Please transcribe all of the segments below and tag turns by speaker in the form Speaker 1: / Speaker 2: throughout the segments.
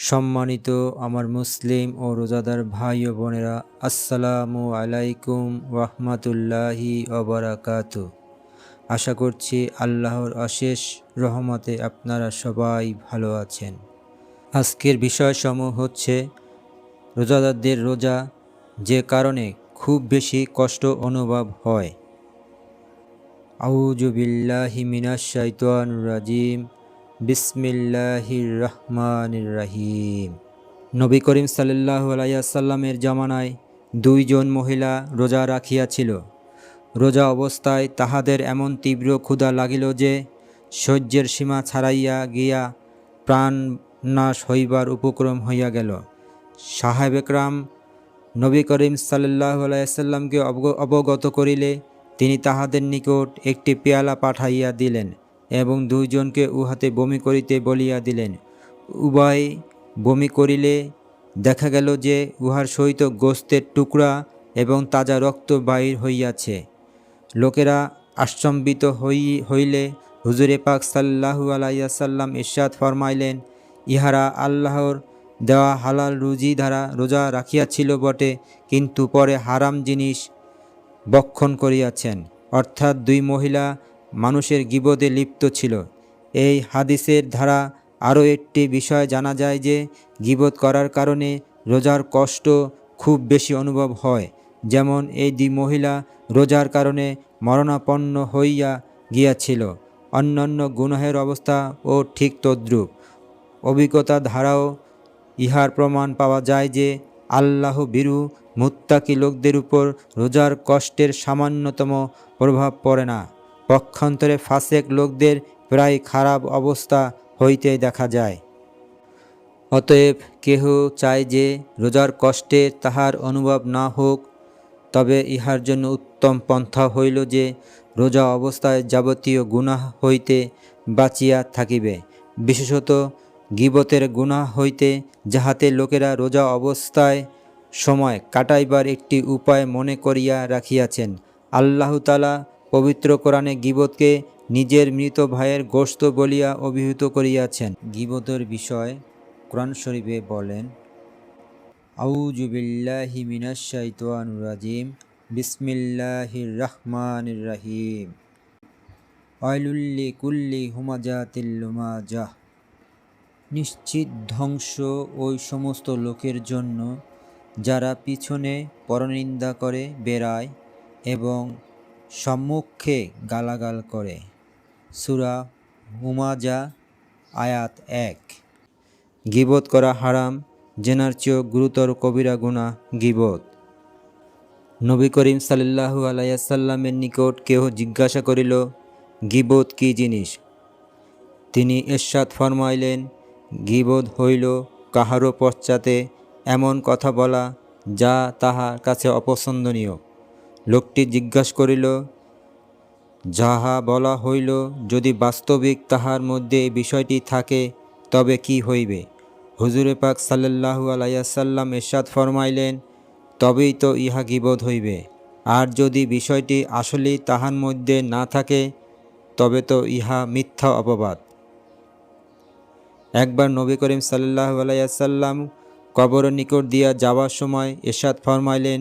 Speaker 1: সম্মানিত আমার মুসলিম ও রোজাদার ভাই ও বোনেরা, আসসালামু আলাইকুম রহমতুল্লাহি অবরাকাত আশা করছি আল্লাহর অশেষ রহমতে আপনারা সবাই ভালো আছেন। আজকের বিষয়সমূহ হচ্ছে, রোজাদারদের রোজা যে কারণে খুব বেশি কষ্ট অনুভব হয়। আউজু বিল্লাহি মিনাশ রাজিম। বিসমিল্লাহির রহমানির রহিম নবী করিম সাল্লাল্লাহু আলাইসাল্লামের জামানায় দুইজন মহিলা রোজা রাখিয়াছিল। রোজা অবস্থায় তাহাদের এমন তীব্র ক্ষুধা লাগিল যে, সহ্যের সীমা ছাড়াইয়া গিয়া প্রাণ নাশ হইবার উপক্রম হইয়া গেল। সাহেব একরাম নবী করিম সাল্লাহ আলাইসাল্লামকে অবগত করিলে তিনি তাহাদের নিকট একটি পেয়ালা পাঠাইয়া দিলেন। এবং দুইজনকে উহাতে বমি করিতে বলিয়া দিলেন। উভয় বমি করিলে দেখা গেল যে উহার সহিত গোস্তের টুকরা এবং তাজা রক্ত বাহির হইয়াছে। লোকেরা আশ্চম্বিত হই, হইলে হুজুরে পাক সাল্লাহু আলাইসাল্লাম ইরশাদ ফরমাইলেন, ইহারা আল্লাহর দেওয়া হালাল রুজি দ্বারা রোজা রাখিয়াছিল বটে, কিন্তু পরে হারাম জিনিস বক্ষণ করিয়াছেন। অর্থাৎ দুই মহিলা মানুষের গিবদে লিপ্ত ছিল। এই হাদিসের ধারা আরও একটি বিষয় জানা যায় যে গিবত করার কারণে রোজার কষ্ট খুব বেশি অনুভব হয়। যেমন এই দুই মহিলা রোজার কারণে মরণাপন্ন হইয়া গিয়াছিল। অন্যান্য গুনহের অবস্থা ও ঠিক তদ্রূপ। অভিজ্ঞতা ধারাও ইহার প্রমাণ পাওয়া যায় যে, আল্লাহ বিরু মুত্তাকি লোকদের উপর রোজার কষ্টের সামান্যতম প্রভাব পড়ে না। পক্ষান্তরে ফাসেক লোকদের প্রায় খারাপ অবস্থা হইতে দেখা যায়। অতএব কেহ চায় যে রোজার কষ্টে তাহার অনুভব না হোক, তবে ইহার জন্য উত্তম পন্থা হইল যে রোজা অবস্থায় যাবতীয় গুনাহ হইতে বাঁচিয়া থাকিবে। বিশেষত গিবতের গুনাহ হইতে যাহাতে লোকেরা রোজা অবস্থায় সময় কাটাইবার একটি উপায় মনে করিয়া রাখিয়াছেন। আল্লাহতালা পবিত্র কোরআনে গিবতকে নিজের মৃত ভাইয়ের গোস্ত বলিয়া অভিহিত করিয়াছেন। গিবতের বিষয় কোরআন শরীফে বলেন আউজুবিল্লাহি মিনাশাইতানুর রাজিম। বিসমিল্লাহির রহমানির রহিম। অয়লুল্লি কুল্লি হুমাজাতিল্লুমাজাহ নিশ্চিত ধ্বংস ওই সমস্ত লোকের জন্য যারা পিছনে পরনিন্দা করে বেড়ায় এবং সম্মুখে গালাগাল করে। সুরা হুমাজা, আয়াত এক। গিবত করা হারাম, জেনার চেয়েও গুরুতর কবিরা গুণা গিবত। নবী করিম সাল্লাহু আলাইসাল্লামের নিকট কেহ জিজ্ঞাসা করিল, গিবত কি জিনিস? তিনি এরশাদ ফরমাইলেন গিবোধ হইল কাহারও পশ্চাতে এমন কথা বলা যা তাহার কাছে অপছন্দনীয়। লোকটি জিজ্ঞাসা করিল, যাহা বলা হইল, যদি বাস্তবিক তাহার মধ্যে এই বিষয়টি থাকে, তবে কি হইবে? হুজুরে পাক সাল্লাহু আলাইসাল্লাম এরশাদ ফরমাইলেন, তবেই তো ইহা গিবোধ হইবে। আর যদি বিষয়টি আসলেই তাহার মধ্যে না থাকে, তবে তো ইহা মিথ্যা অপবাদ। একবার নবী করিম সাল্লাহ আলাইসাল্লাম কবরের নিকট দিয়া যাওয়ার সময় এরশাদ ফরমাইলেন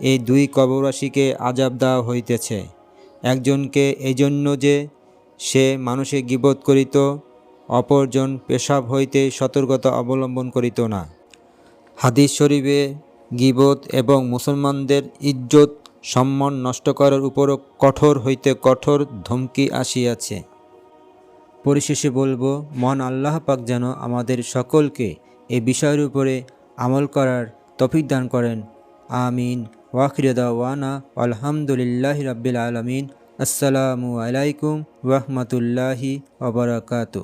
Speaker 1: এই দুই কবরবাসীকে আজাব দেওয়া হইতেছে। একজনকে এই জন্য যে সে মানুষে গিবোধ করিত, অপরজন পেশাব হইতে সতর্কতা অবলম্বন করিত না। হাদিস শরীফে গিবোধ এবং মুসলমানদের ইজ্জত সম্মান নষ্ট করার উপরও কঠোর হইতে কঠোর ধমকি আসিয়াছে। পরিশেষে বলব মন আল্লাহ পাক যেন আমাদের সকলকে এ বিষয়ের উপরে আমল করার তফিক দান করেন। আমিন। ওয়াখিরদা ওয়ানা আলহামদুলিল্লাহ রাব্বিল আলমিন। আসসালামু আলাইকুম ওরহমতুল্লাহি ওবরাকাতু